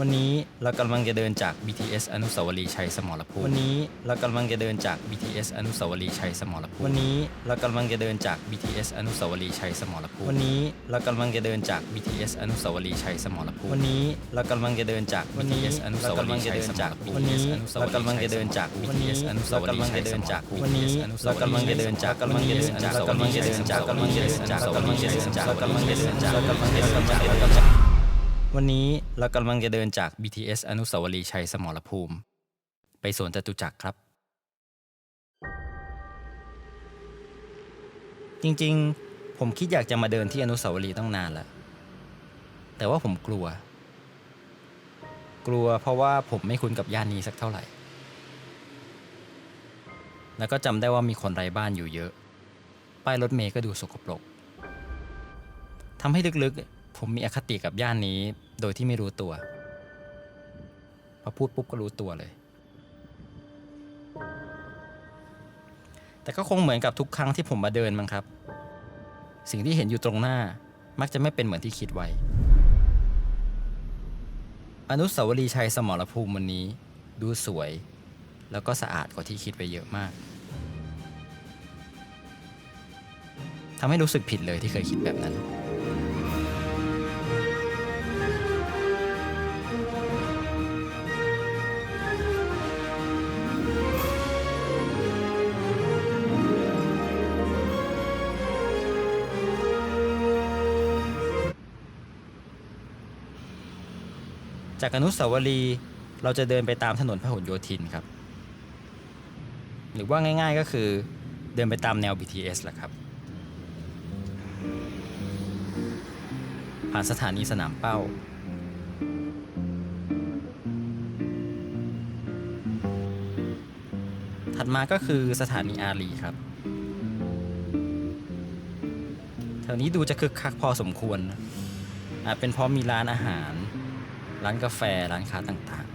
วันนี้เรากำลังจะเดินจาก BTS อนุสาวรีย์ชัยสมรภูมิ วันนี้เรากำลังจะเดินจาก BTS อนุสาวรีย์ชัยสมรภูมิ วันนี้เรากำลังจะเดินจาก BTS อนุสาวรีย์ชัยสมรภูมิ วันนี้เรากำลังจะเดินจาก BTS อนุสาวรีย์ชัยสมรภูมิ วันนี้เรากำลังจะเดินจาก BTS อนุสาวรีย์ชัยสมรภูมิ วันนี้เรากำลังจะเดินจาก BTS อนุสาวรีย์ชัยสมรภูมิ วันนี้เรากำลังจะเดินจากกำลังจะเดินจากกำลังจะเดินจากกำลังจะเดินจากกำลังจะเดินจากกำลังจะเดินจากกำลังจะเดินจาก วันนี้เรากำลังจะเดินจาก BTS อนุสาวรีย์ชัยสมรภูมิ ไปสวนจตุจักรครับ จริงๆ ผมคิดอยากจะมาเดินที่อนุสาวรีย์ตั้งนานแล้ว แต่ว่าผมกลัว กลัวเพราะว่าผมไม่คุ้นกับย่านนี้สักเท่าไหร่ แล้วก็จำได้ว่ามีคนไร้บ้านอยู่เยอะ ป้ายรถเมย์ก็ดูสกปรกทำให้ลึกๆผมมีอคติกับย่านนี้ โดยที่ไม่รู้ตัว พอพูดปุ๊บก็รู้ตัวเลย แต่ก็คงเหมือนกับทุกครั้งที่ผมมาเดินมั้งครับ สิ่งที่เห็นอยู่ตรงหน้ามักจะไม่เป็นเหมือนที่คิดไว้ อนุสาวรีย์ชัยสมรภูมิวันนี้ ดูสวย แล้วก็สะอาดกว่าที่คิดไปเยอะมากทำให้รู้สึกผิดเลยที่เคยคิดแบบนั้น จากอนุสาวรีย์เราจะเดินไปตามถนนพหลโยธินครับ หรือว่าง่ายๆก็คือเดินไปตามแนว BTS แหละครับ ผ่านสถานีสนามเป้า ถัดมาก็คือสถานีอารีครับแถวนี้ดูจะคึกคักพอสมควรอาจเป็นเพราะมีร้านอาหาร ร้านกาแฟร้านค้าต่างๆ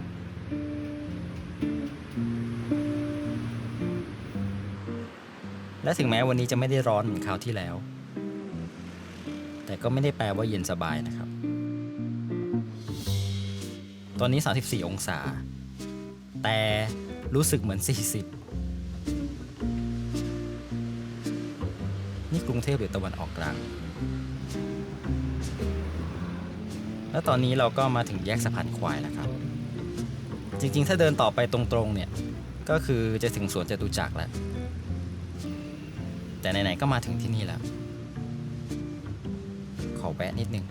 และถึงแม้วันนี้จะไม่ได้ร้อนเหมือนคราวที่แล้ว แต่ก็ไม่ได้แปลว่าเย็นสบายนะครับ ตอนนี้ 34 องศา แต่รู้สึกเหมือน 40 นี่กรุงเทพหรือตะวันออกกลาง แล้วตอนนี้เราก็มาถึงแยกสะพานควายแล้วครับ จริงๆ ถ้าเดินต่อไปตรงๆ เนี่ย ก็คือจะถึงสวนจตุจักรแล้ว แต่ไหนๆ ก็มาถึงที่นี่แล้ว ขอแวะนิดนึง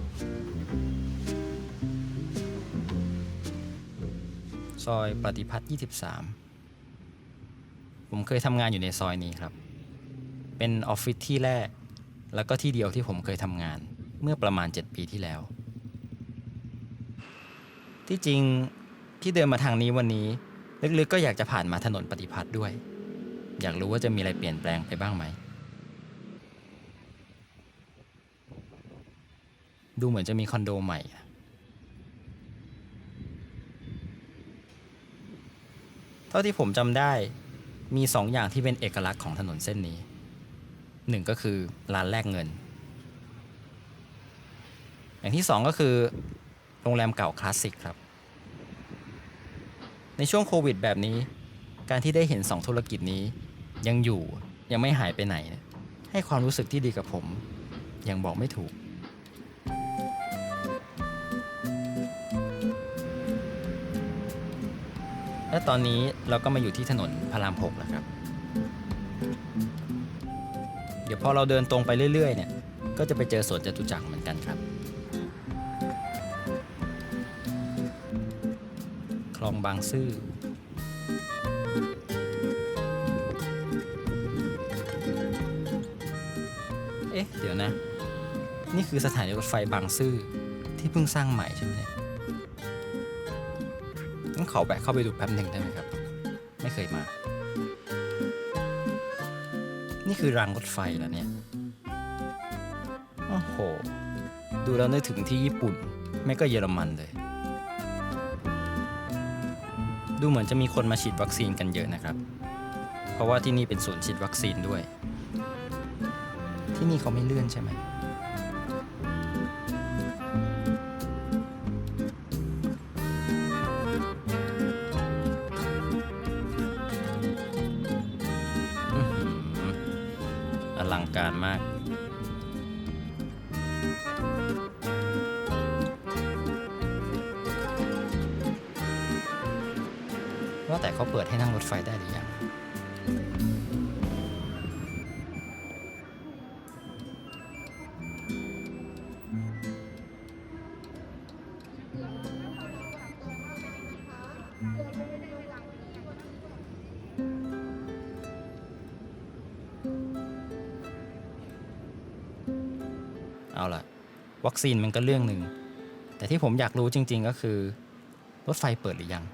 ซอยปฏิพัฒน์ 23 ผมเคยทำงานอยู่ในซอยนี้ครับ เป็นออฟฟิศที่แรก แล้วก็ที่เดียวที่ผมเคยทำงานเมื่อประมาณ 7 ปีที่แล้ว ที่จริงที่เดินมาทางนี้วันนี้ ลึกๆก็อยากจะผ่านมาถนนปฏิพัฒน์ด้วย อยากรู้ว่าจะมีอะไรเปลี่ยนแปลงไปบ้างไหม ดูเหมือนจะมีคอนโดใหม่ เท่าที่ผมจำได้มีสองอย่างที่เป็นเอกลักษณ์ของถนนเส้นนี้หนึ่งก็คือร้านแลกเงิน อย่างที่สองก็คือ โรงแรมเก่าคลาสสิกครับ ในช่วงโควิดแบบนี้ การที่ได้เห็นสองธุรกิจนี้ ยังอยู่ยังไม่หายไปไหน ให้ความรู้สึกที่ดีกับผม ยังบอกไม่ถูก และตอนนี้เราก็มาอยู่ที่ถนนพระรามหกแล้วครับ เดี๋ยวพอเราเดินตรงไปเรื่อยๆเนี่ย ก็จะไปเจอสวนจตุจักรเหมือนกันครับ คลองบางซื่อเอ๊ะ เดี๋ยวนะ นี่คือสถานีรถไฟบางซื่อที่เพิ่งสร้างใหม่ใช่ไหมเนี่ยงั้นขอแวะเข้าไปดูแป๊บหนึ่งได้ไหมครับ ไม่เคยมา นี่คือรางรถไฟแล้วเนี่ย โอ้โห ดูแล้วนึกถึงที่ญี่ปุ่น ไม่ก็เยอรมันเลย ดูเหมือนจะมีคนมาฉีดวัคซีนกันเยอะนะครับ เพราะว่าที่นี่เป็นศูนย์ฉีดวัคซีนด้วย ที่นี่เขาไม่เลื่อนใช่ไหมอลังการมาก ว่าแต่เขาเปิดให้นั่งรถไฟได้หรือยังเอาล่ะ วัคซีนมันก็เรื่องหนึ่ง แต่ที่ผมอยากรู้จริง ๆ ก็คือ รถไฟเปิดหรือยัง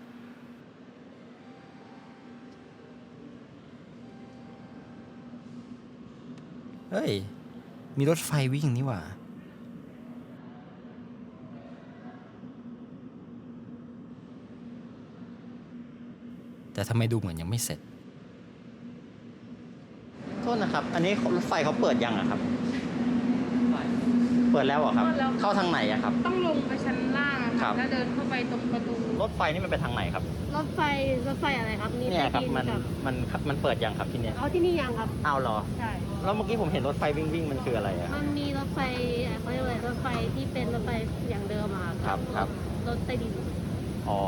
เฮ้ย มีรถไฟวิ่งนี่หว่า แต่ทำไมดูเหมือนยังไม่เสร็จ โทษนะครับ อันนี้รถไฟเขาเปิดยังอะครับ เปิดแล้วเหรอครับ เปิดแล้วเข้าทางไหนอะครับ ต้องลงไปชั้นล่างอะ ครัค่ะบแล้วเดินเข้าไปตรงประตู รถไฟนี่มันไปทางไหนครับ รถไฟรถไฟอะไรครับมีเนี่ยครับใต้ดิมันกับมันมันเปิดยังครับที่เนี้ยเอาที่นี่ยังครับเอาเหรอ ใช่ แล้วเมื่อกี้ผมเห็นรถไฟวิ่งวิ่งมันคืออะไรอะ มันมีรถไฟเขาเรียกว่าอะไรรถไฟที่เป็นรถไฟอย่างเดิมอะครับครับ รถใต้ดิน อ๋อ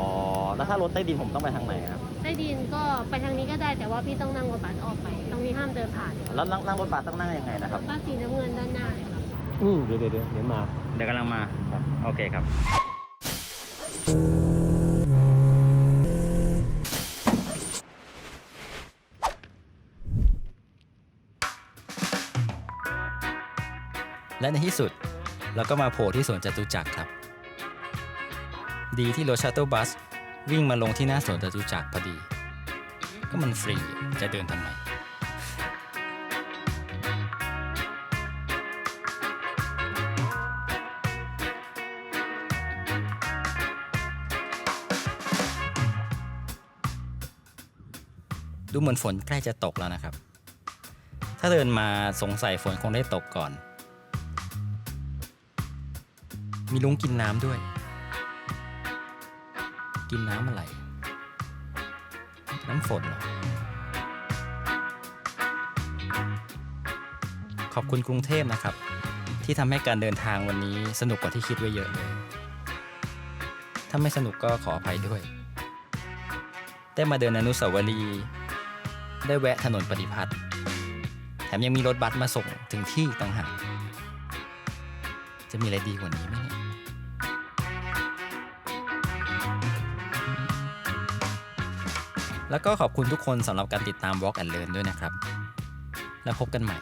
แล้วถ้ารถใต้ดินผมต้องไปทางไหนครับ ใต้ดินก็ไปทางนี้ก็ได้แต่ว่าพี่ต้องนั่งรถบัสออกไป ตรงนี้ห้ามเดินผ่านแล้วนั่งนั่งรถบัสต้องนั่งยังไงนะครับบัสสีน้ำเงินด้านหน้าเลยครับ อืมเดี๋ยวเดี๋ยวเดี๋ยวเดี๋ยวมา เดี๋ยวกำลังมา โอเคครับ และในที่สุดเราก็มาโผล่ที่สวนจตุจักรครับ ดีที่รถชัตเต l ลบัสวิ่งมาลงที่หน้าสวนจตุจักรพอดี ก็มันฟรีจะเดินทำไมดูเหมือนฝนใกล้จะตกแล้วนะครับ ถ้าเดินมาสงสัยฝนคงได้ตกก่อน มีลุงกินน้ำด้วย กินน้ำอะไร น้ำฝนเหรอ ขอบคุณกรุงเทพนะครับ ที่ทำให้การเดินทางวันนี้สนุกกว่าที่คิดไว้เยอะเลย ถ้าไม่สนุกก็ขออภัยด้วย ได้มาเดินอนุสาวรีย์ได้แวะถนนปฏิพัฒน์แถมยังมีรถบัสมาส่งถึงที่ต่างหาก จะมีอะไรดีกว่านี้ไหมเนี่ยแล้วก็ขอบคุณทุกคนสำหรับการติดตาม Walk and Learn ด้วยนะครับ แล้วพบกันใหม่